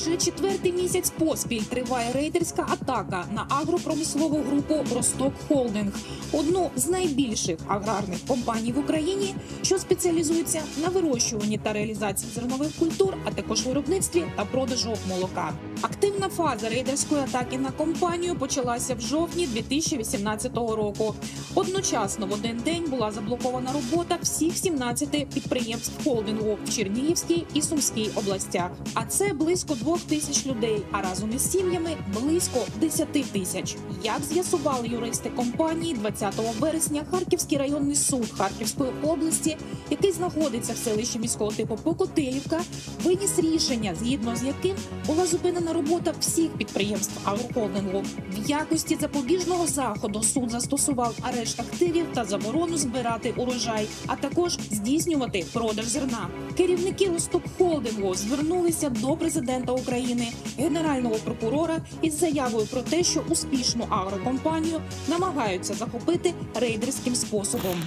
Вже четвертий місяць поспіль триває рейдерська атака на агропромислову групу Росток Холдинг, одну з найбільших аграрних компаній в Україні, що спеціалізується на вирощуванні та реалізації зернових культур, а також виробництві та продажу молока. Активна фаза рейдерської атаки на компанію почалася в жовтні 2018 року. Одночасно в один день була заблокована робота всіх 17 підприємств холдингу в Чернігівській і Сумській областях. А це близько двох тисяч людей. А разом із сім'ями близько 10 тисяч. Як з'ясували юристи компанії 20 вересня, Харківський районний суд Харківської області, який знаходиться в селищі міського типу Покотилівка, виніс рішення, згідно з яким була зупинена робота всіх підприємств агрохолдингу. В якості запобіжного заходу суд застосував арешт активів та заборону збирати урожай, а також здійснювати продаж зерна. Керівники Росток Холдингу звернулися до президента України, генерального прокурора із заявою про те, що успішну агрокомпанію намагаються захопити рейдерським способом.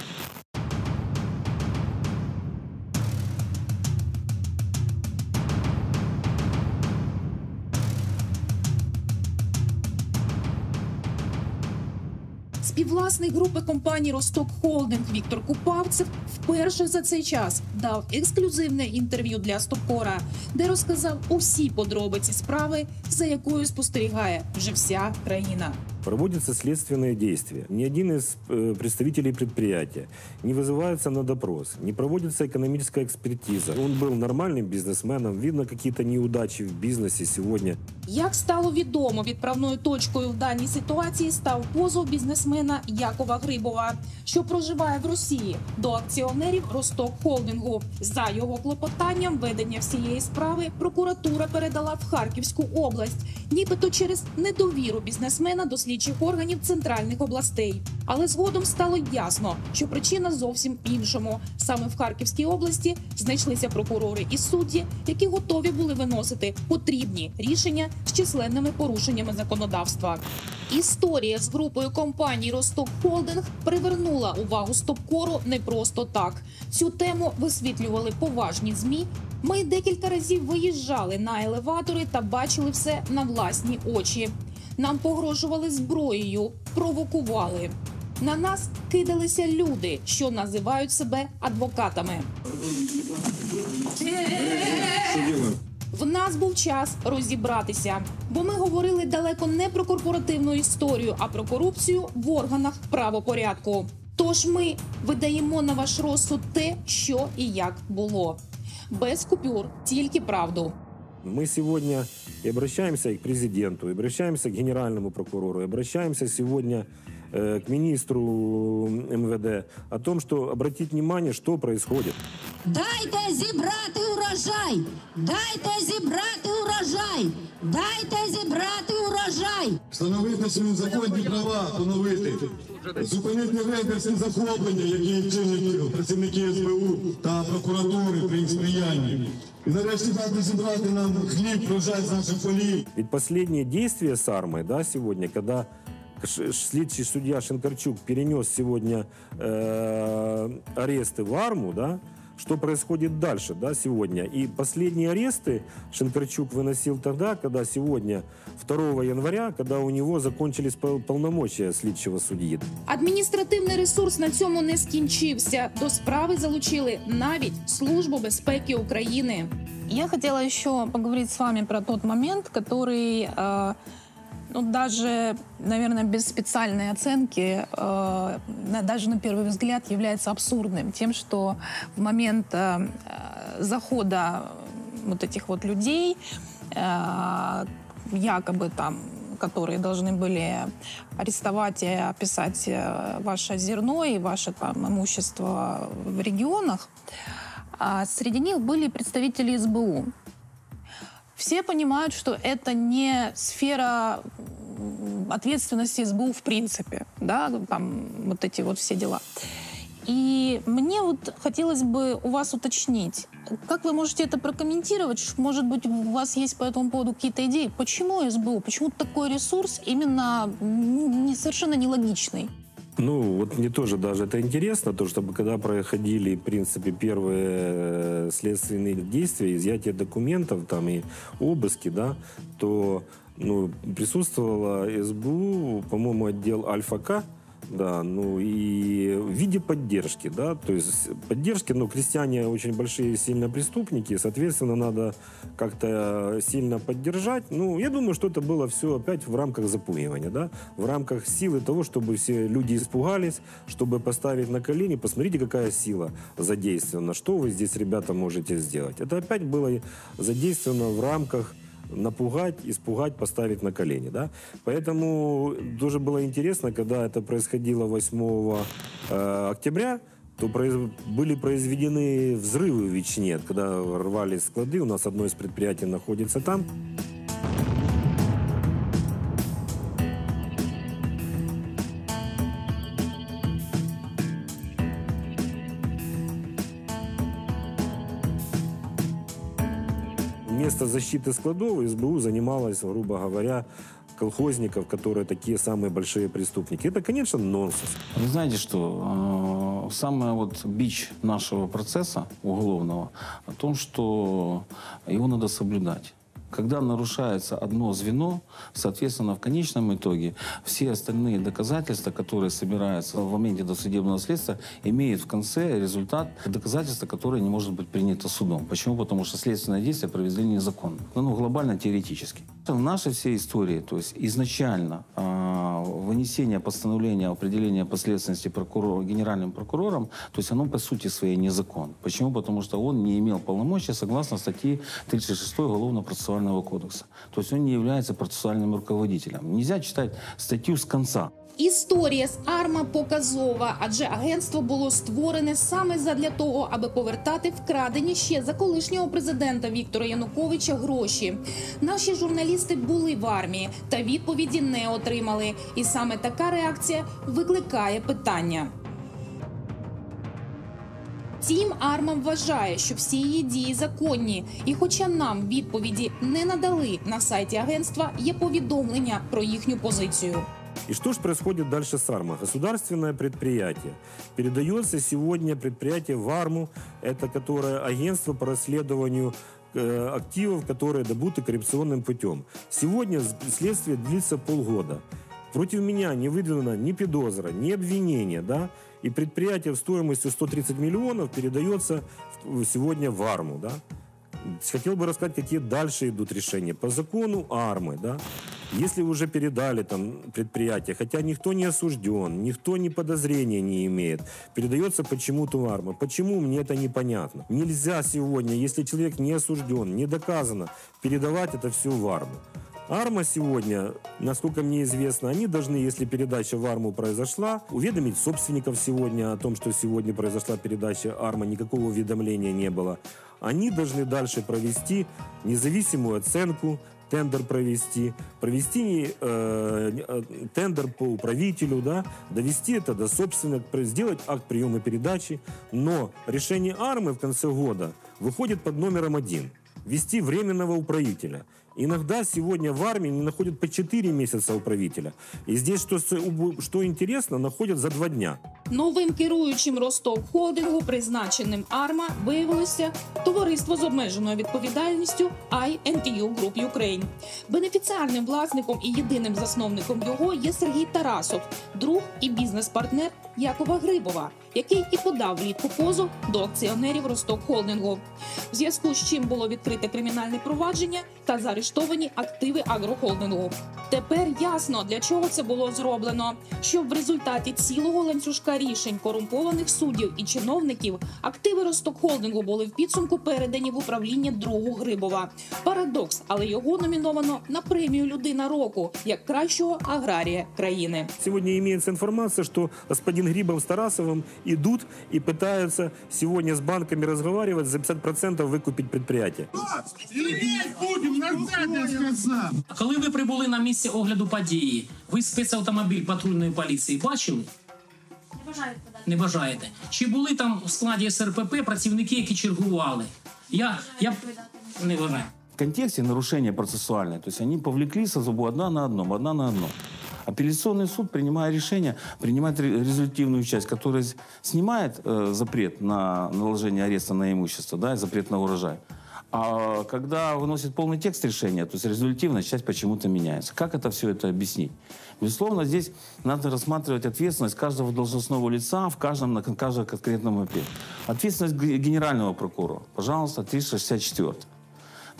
Співвласник групи компанії Росток Холдинг Віктор Купавцев вперше за цей час дав ексклюзивне інтерв'ю для Стопкора, де розказав усі подробиці справи, за якою спостерігає вже вся країна. Проводятся следственные действия. Ни один из э, представителей предприятия не вызывается на допрос, не проводится экономическая экспертиза. Он был нормальным бизнесменом, видно какие-то неудачи в бизнесе сегодня. Як стало відомо, відправною точкою в даній ситуації став позов бізнесмена Якова Грибова, що проживає в Росії до акціонерів Росток Холдингу. За його клопотанням ведення всієї справи прокуратура передала в Харківську область, нібито через недовіру бізнесмена до слідчих органів центральних областей. Але згодом стало ясно, що причина зовсім іншому. Саме в Харківській області знайшлися прокурори і судді, які готові були виносити потрібні рішення з численними порушеннями законодавства. Історія з групою компаній Росток Холдинг привернула увагу Стопкору не просто так. Цю тему висвітлювали поважні змі. Ми декілька разів виїжджали на елеватори та бачили все на власні очі. Нам погрожували зброєю, провокували. На нас кидалися люди, що називають себе адвокатами. В нас був час розібратися, бо ми говорили далеко не про корпоративну історію, а про корупцію в органах правопорядку. Тож ми видаємо на ваш розсуд те, що і як було, без купюр, тільки правду. Мы сегодня и обращаемся и к президенту, и обращаемся к генеральному прокурору, и обращаемся сегодня э, к министру МВД о том, что обратить внимание, что происходит. Дайте зібрати урожай! Дайте зібрати урожай! Дайте зібрати урожай! Встановити законні права, поновити, зупинити рейдерське захоплення, які чинять працівники СБУ та прокуратури при їх сприянні. І нарешті дати зібрати нам хліб, врожай з наших полів. Ведь последние действия с Армой, да, сегодня, когда ш- ш- следующий судья Шинкарчук перенес сегодня э, аресты в Арму, да, что происходит дальше, да, сегодня. И последние аресты Шинкарчук выносил тогда, когда сегодня, 2 января, когда у него закончились пол- полномочия следующего судьи. Адміністративний ресурс на цьому не скінчився. До справи залучили навіть Службу безпеки України. Я хотела еще поговорить с вами про тот момент, который, э, ну, даже, наверное, без специальной оценки, э, даже на первый взгляд является абсурдным. Тем, что в момент э, захода вот этих вот людей, э, якобы там которые должны были арестовать и описать э, ваше зерно и ваше там имущество в регионах, а среди них были представители СБУ. Все понимают, что это не сфера ответственности СБУ в принципе, да, там вот эти вот все дела. И мне вот хотелось бы у вас уточнить, как вы можете это прокомментировать? Может быть, у вас есть по этому поводу какие-то идеи? Почему СБУ? Почему такой ресурс именно не, совершенно нелогичный? Ну, вот мне тоже даже это интересно, то, чтобы когда проходили, в принципе, первые э, следственные действия, изъятие документов там и обыски, да, то ну, присутствовала СБУ, по-моему, отдел Альфа-К, да, ну и в виде поддержки, да, то есть поддержки, ну, крестьяне очень большие сильно преступники, соответственно, надо как-то сильно поддержать. Ну, я думаю, что это было все опять в рамках запугивания, да, в рамках силы того, чтобы все люди испугались, чтобы поставить на колени, посмотрите, какая сила задействована, что вы здесь, ребята, можете сделать. Это опять было задействовано в рамках напугать, испугать, поставить на колени. Да? Поэтому тоже было интересно, когда это происходило 8 э, октября, то произ- были произведены взрывы в Вечне, когда рвались склады. У нас одно из предприятий находится там. Вместо защиты складов СБУ занималась, грубо говоря, колхозников, которые такие самые большие преступники. Это, конечно, нонсенс. Вы знаете, что э, самый вот бич нашего процесса уголовного о том, что его надо соблюдать. Когда нарушается одно звено, соответственно, в конечном итоге все остальные доказательства, которые собираются в моменте досудебного следствия, имеют в конце результат доказательства, которое не может быть принято судом. Почему? Потому что следственное действие провели незаконно. Ну, глобально теоретически. В нашей всей истории, то есть изначально э, вынесение постановления о определении последственности прокурора, генеральным прокурором, то есть оно по сути своей незаконно. Почему? Потому что он не имел полномочия согласно статьи 36 Уголовно-процессуального кодекса. То есть он не является процессуальным руководителем. Нельзя читать статью с конца. Історія з Арма показова, адже агентство було створене саме задля того, аби повертати вкрадені ще за колишнього президента Віктора Януковича гроші. Наші журналісти були в армії та відповіді не отримали. І саме така реакція викликає питання. Втім, Арма вважає, що всі її дії законні, і хоча нам відповіді не надали на сайті агентства, є повідомлення про їхню позицію. И что же происходит дальше с АРМА? Государственное предприятие. Передается сегодня предприятие в АРМУ, это которое агентство по расследованию э, активов, которые добыты коррупционным путем. Сегодня с- следствие длится полгода. Против меня не выдвинуто ни подозра, ни обвинения, да, и предприятие в стоимостью 130 миллионов передается в- сегодня в АРМУ, да. Хотел бы рассказать, какие дальше идут решения. По закону АРМы, да, если уже передали там предприятие, хотя никто не осужден, никто ни подозрения не имеет, передается почему-то в АРМы. Почему, мне это непонятно. Нельзя сегодня, если человек не осужден, не доказано, передавать это все в АРМу. Арма сегодня, насколько мне известно, они должны, если передача в Арму произошла, уведомить собственников сегодня о том, что сегодня произошла передача Арма, никакого уведомления не было. Они должны дальше провести независимую оценку, тендер провести, провести э, э, тендер по управителю, да, довести это до собственника, сделать акт приема передачи. Но решение Армы в конце года выходит под номером один – ввести временного управителя. Иногда сегодня в армии не находят по 4 месяца управителя. И здесь, что, что интересно, находят за 2 дня. Новим керуючим Ростов Холдингу, призначеним Арма, виявилося товариство з обмеженою відповідальністю INTU Group Ukraine. Бенефіціарним власником і єдиним засновником його є Сергій Тарасов, друг і бізнес-партнер Якова Грибова, який і подав влітку позов до акціонерів Росток Холдингу. В зв'язку з чим було відкрите кримінальне провадження та заарештовані активи агрохолдингу. Тепер ясно для чого це було зроблено, щоб в результаті цілого ланцюжка рішень корумпованих суддів і чиновників активи Росток Холдингу були в підсумку передані в управління другу Грибова. Парадокс, але його номіновано на премію Людина року як кращого аграрія країни. Сегодня имеется информация, что господин Грибов с Тарасовым идут и пытаются сегодня с банками разговаривать, за 50% выкупить предприятие. Коли ви прибули на місце огляду події, ви спецавтомобіль патрульної поліції бачили? Не бажаєте. Не бажаєте. Чи були там у складі СРПП працівники, які чергували? Я, я не бажаю. В контексте нарушения процессуальное, то есть они повлекли за зубу одна на одном, одна на одном. Апелляционный суд, принимая решение, принимает ре- результативную часть, которая снимает э, запрет на наложение ареста на имущество, да, запрет на урожай. А когда выносит полный текст решения, то есть результативная часть почему-то меняется. Как это все это объяснить? Безусловно, здесь надо рассматривать ответственность каждого должностного лица в каждом, на каждом конкретном этапе. Ответственность генерального прокурора, пожалуйста, 364.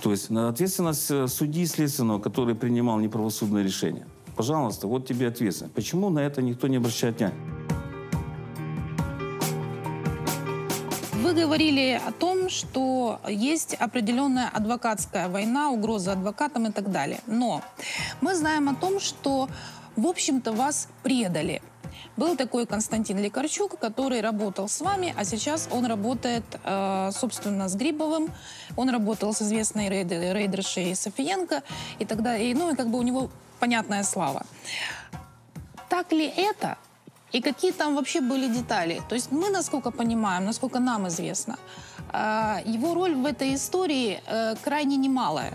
То есть ответственность э, судьи следственного, который принимал неправосудное решение. Пожалуйста, вот тебе ответственность. Почему на это никто не обращает внимания? Вы говорили о том, что есть определенная адвокатская война, угроза адвокатам и так далее. Но мы знаем о том, что, в общем-то, вас предали. Был такой Константин Лекарчук, который работал с вами, а сейчас он работает, э, собственно, с Грибовым. Он работал с известной рейд- рейдершей Софиенко и тогда, и, ну и как бы у него понятная слава. Так ли это? И какие там вообще были детали? То есть мы, насколько понимаем, насколько нам известно, э, его роль в этой истории э, крайне немалая.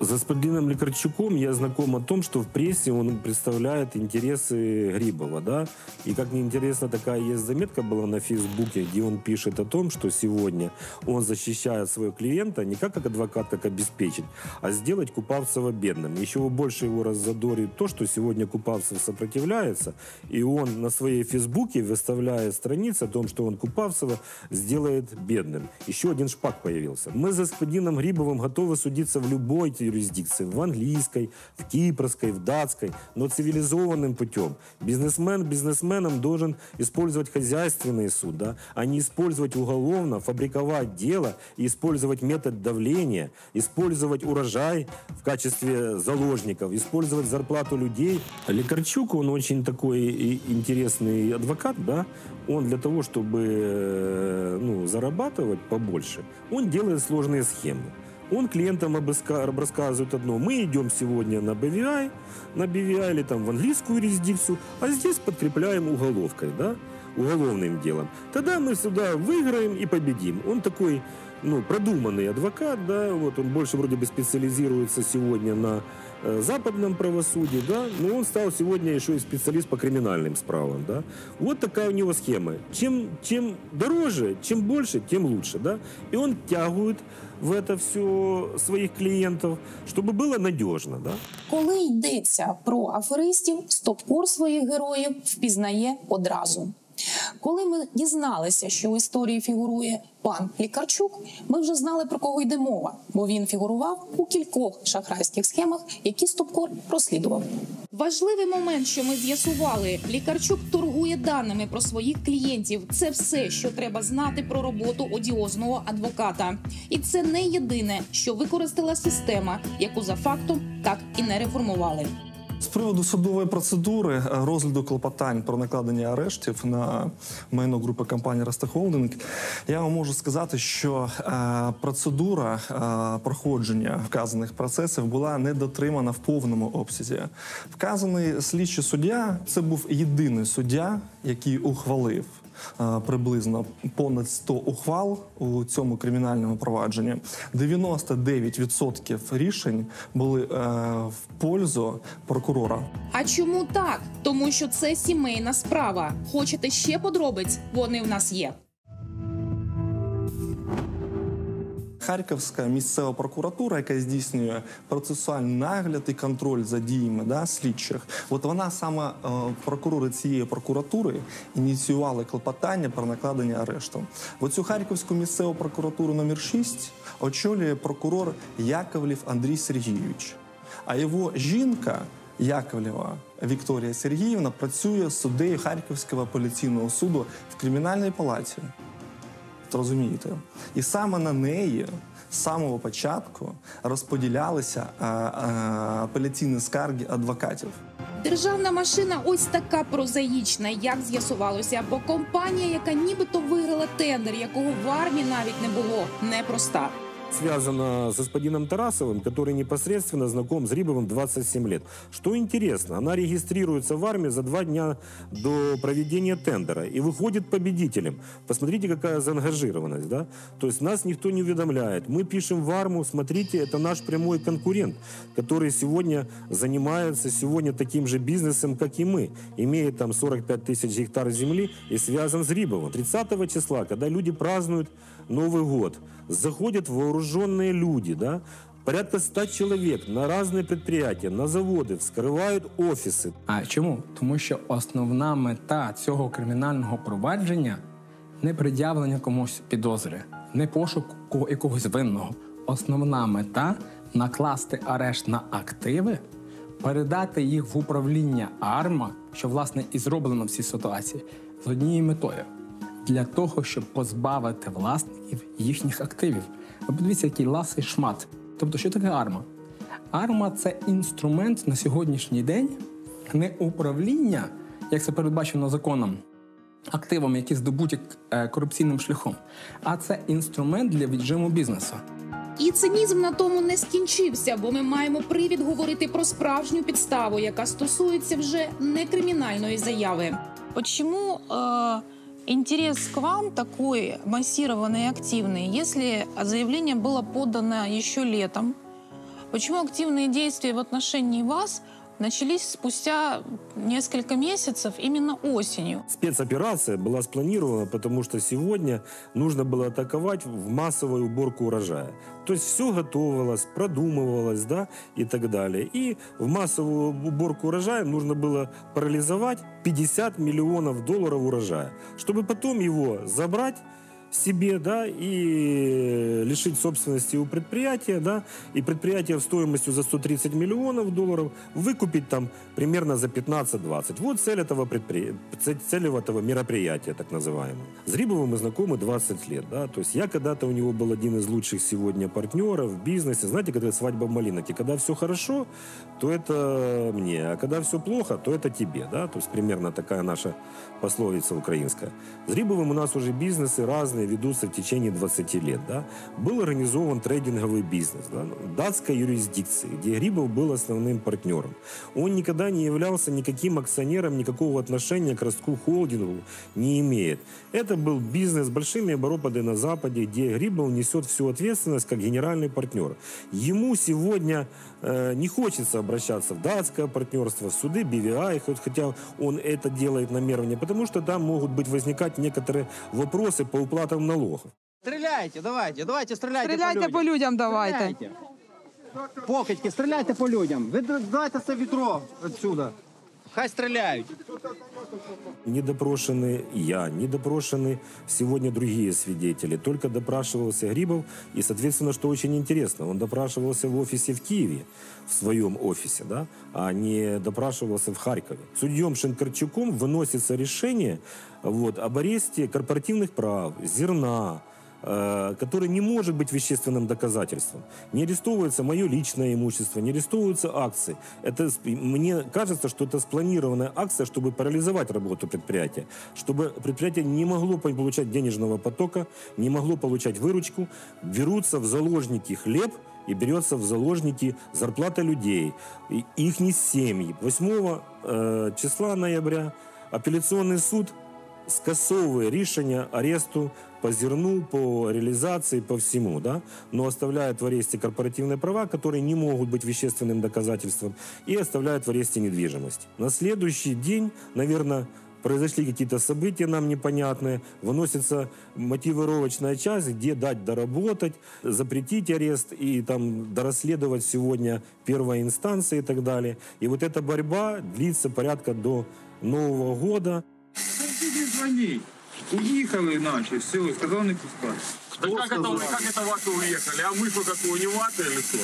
С господином Лекарчуком я знаком о том, что в прессе он представляет интересы Грибова, да. И как мне интересно, такая есть заметка была на Фейсбуке, где он пишет о том, что сегодня он защищает своего клиента не как, как адвокат, как обеспечить, а сделать Купавцева бедным. Еще больше его раззадорит то, что сегодня Купавцев сопротивляется, и он на своей Фейсбуке выставляет страницу о том, что он Купавцева сделает бедным. Еще один шпак появился. Мы с господином Грибовым готовы судиться в любой юрисдикции, в английской, в кипрской, в датской, но цивилизованным путем. Бизнесмен бизнесменом должен использовать хозяйственный суд, да, а не использовать уголовно, фабриковать дело использовать метод давления, использовать урожай в качестве заложников, использовать зарплату людей. Лекарчук, он очень такой интересный адвокат, да, он для того, чтобы э, ну, зарабатывать побольше, он делает сложные схемы. Он клиентам рассказывает одно. Мы идем сегодня на BVI, на BVI или там в английскую юрисдикцию, а здесь подкрепляем уголовкой, да, уголовным делом. Тогда мы сюда выиграем и победим. Он такой, ну, продуманный адвокат, да, вот он больше вроде бы специализируется сегодня на э, западном правосудии, да, но он стал сегодня еще и специалист по криминальным справам, да. Вот такая у него схема. Чем, чем дороже, чем больше, тем лучше, да. И он тягует в это все своих клиентов, чтобы было надежно, да. Коли йдеться про аферистів, стопкор своїх героїв впізнає одразу. Коли ми дізналися, що в історії фігурує пан Лікарчук, ми вже знали про кого йде мова, бо він фігурував у кількох шахрайських схемах, які Стопкор розслідував. Важливий момент, що ми з'ясували, Лікарчук торгує даними про своїх клієнтів. Це все, що треба знати про роботу одіозного адвоката. І це не єдине, що використала система, яку за фактом так і не реформували. З приводу судової процедури е, розгляду клопотань про накладення арештів на майно групи компанії Растахолдинг, я вам можу сказати, що е, процедура е, проходження вказаних процесів була не дотримана в повному обсязі. Вказаний слідчий суддя це був єдиний суддя, який ухвалив. Е, Приблизно понад 100 ухвал у цьому кримінальному провадженні. 99% рішень були е, в пользу прокурора. А чому так? Тому що це сімейна справа. Хочете ще подробиць? Вони в нас є. Харківська місцева прокуратура, яка здійснює процесуальний нагляд і контроль за діями да, слідчих, от вона саме е, прокурори цієї прокуратури ініціювали клопотання про накладення арешту. Оцю Харківську місцеву прокуратуру номер 6 очолює прокурор Яковлів Андрій Сергійович. А його жінка Яковлєва Вікторія Сергіївна працює суддею Харківського апеляційного суду в кримінальній палаті. Розумієте? І саме на неї з самого початку розподілялися е, е, апеляційні скарги адвокатів. Державна машина ось така прозаїчна, як з'ясувалося, бо компанія, яка нібито виграла тендер, якого в армії навіть не було, непроста. Связана с господином Тарасовым, который непосредственно знаком с Рибовым 27 лет. Что интересно, она регистрируется в армии за два дня до проведения тендера и выходит победителем. Посмотрите, какая заангажированность, да? То есть нас никто не уведомляет. Мы пишем в арму, смотрите, это наш прямой конкурент, который сегодня занимается сегодня таким же бизнесом, как и мы. Имеет там 45 тысяч гектар земли и связан с Рибовым. 30 числа, когда люди празднуют Новый год, заходят вооруженные люди, да, порядка 100 человек на разные предприятия, на заводы, вскрывают офисы. А чому? Тому що основна мета цього кримінального провадження не пред'явлення комусь підозри, не пошук ко- якогось винного. Основна мета накласти арешт на активи, передати їх в управління АРМА, що власне і зроблено в цій ситуації, з однією метою для того, щоб позбавити власників їхніх активів. Ви подивіться, який ласий шмат. Тобто, що таке арма? Арма це інструмент на сьогоднішній день не управління, як це передбачено законом, активами, які здобуті е, корупційним шляхом, а це інструмент для віджиму бізнесу. І цинізм на тому не скінчився, бо ми маємо привід говорити про справжню підставу, яка стосується вже не кримінальної заяви. Почему э, интерес к вам такой массированный и активный, если заявление было подано еще летом? Почему активные действия в отношении вас начались спустя несколько месяцев именно осенью? Спецоперация была спланирована, потому что сегодня нужно было атаковать в массовую уборку урожая. То есть все готовилось, продумывалось, да, и так далее. И в массовую уборку урожая нужно было парализовать 50 миллионов долларов урожая, чтобы потом его забрать себе, да, и лишить собственности у предприятия, да, и предприятие стоимостью за 130 миллионов долларов выкупить там примерно за 15-20. Вот цель этого предприятия, цель этого мероприятия, так называемого. С Рибовым мы знакомы 20 лет, да, то есть я когда-то у него был один из лучших сегодня партнеров в бизнесе. Знаете, когда свадьба в Малиноке, когда все хорошо, то это мне, а когда все плохо, то это тебе, да, то есть примерно такая наша пословица украинская. С Рибовым у нас уже бизнесы разные ведутся в течение 20 лет, да. Был организован трейдинговый бизнес, да, датской юрисдикции, где Грибов был основным партнером. Он никогда не являлся никаким акционером, никакого отношения к ростку холдингу не имеет. Это был бизнес с большими оборотами на Западе, где Грибов несет всю ответственность как генеральный партнер. Ему сегодня э, не хочется обращаться в датское партнерство, в суды BVI, хоть- хотя он это делает намеренно, потому что там могут быть возникать некоторые вопросы по уплатам налогов. Стреляйте, давайте, давайте, стреляйте, Стріляйте по людям, давайте. Стреляйте. Покидьки, стріляйте по людям. Ви давайте дайте це відро відсюди. Хай стріляють. Не допрошены я, не допрошены сегодня другие свидетели. Только допрашивался Грибов. И, соответственно, что очень интересно, он допрашивался в офисе в Киеве, в своем офисе, да, а не допрашивался в Харькове. Судьем Шинкарчуком выносится решение вот, об аресте корпоративных прав, зерна, э, который не может быть вещественным доказательством. Не арестовывается мое личное имущество, не арестовываются акции. Это, сп- мне кажется, что это спланированная акция, чтобы парализовать работу предприятия, чтобы предприятие не могло по- получать денежного потока, не могло получать выручку, берутся в заложники хлеб, и берется в заложники зарплата людей, и их семьи. 8 э, числа ноября апелляционный суд скасовує рішення аресту по зерну, по реализации, по всему, да, но оставляет в аресте корпоративные права, которые не могут быть вещественным доказательством, и оставляет в аресте недвижимость. На следующий день, наверное, произошли какие-то события нам непонятные, выносится мотивировочная часть, где дать доработать, запретить арест и там дорасследовать сегодня первая инстанция и так далее. И вот эта борьба длится порядка до Нового года. Иди звони. Уехали наши, все, сказал не пускать. Так как это, вы- как это ваши уехали? А мы что, как не ваты или что?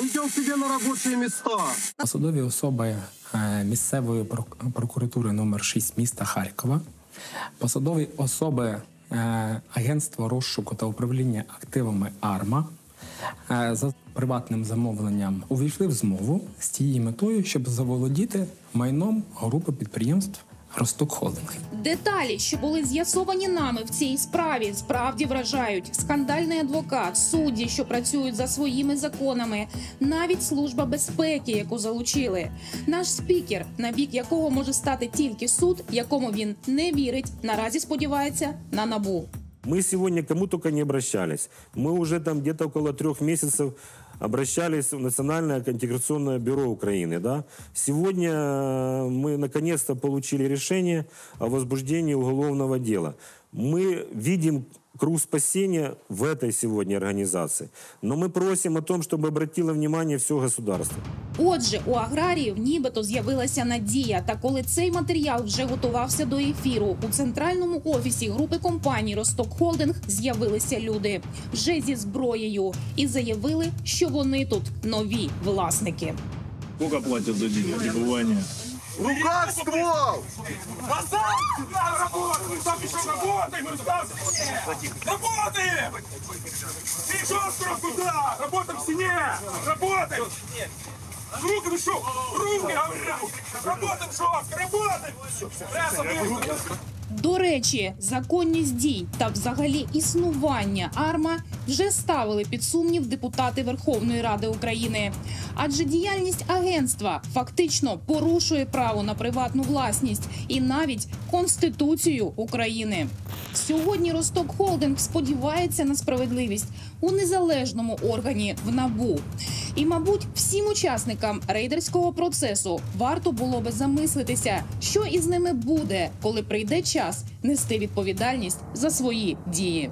Ми йдемо собі на робочі міста. Посадові особи е, місцевої прок- прокуратури номер 6 міста Харкова, посадові особи е, Агентства розшуку та управління активами АРМА е, за приватним замовленням увійшли в змову з тією метою, щоб заволодіти майном групи підприємств Росток Холдинг. Деталі, що були з'ясовані нами в цій справі, справді вражають. Скандальний адвокат, судді, що працюють за своїми законами, навіть служба безпеки, яку залучили. Наш спікер, на бік якого може стати тільки суд, якому він не вірить, наразі сподівається на набу. Мы сегодня кому только не обращались. Мы уже там где-то около трех месяцев обращались в Национальное антикоррупционное бюро Украины. Да? Сегодня э, мы наконец-то получили решение о возбуждении уголовного дела. Мы видим круг спасения в этой сегодня организации. Но мы просим о том, чтобы обратило внимание все государство. Отже, у аграріїв нібито з'явилася надія. Та коли цей матеріал вже готувався до ефіру, у центральному офісі групи компаній Росток Холдинг з'явилися люди вже зі зброєю і заявили, що вони тут нові власники. Сколько платят за день пребывания? В руках ствол! Назад! На работу! Мы там еще работаем! Работаем! Ты жестко куда? Работаем в стене! Работаем! Руки вы что? Руки! Работаем жестко! Работаем! Вы- До речі, законність дій та взагалі існування АРМА вже ставили під сумнів депутати Верховної Ради України. Адже діяльність агентства фактично порушує право на приватну власність і навіть Конституцію України. Сьогодні Росток Холдинг сподівається на справедливість у незалежному органі в НАБУ. І, мабуть, всім учасникам рейдерського процесу варто було би замислитися, що із ними буде, коли прийде час нести відповідальність за свої дії.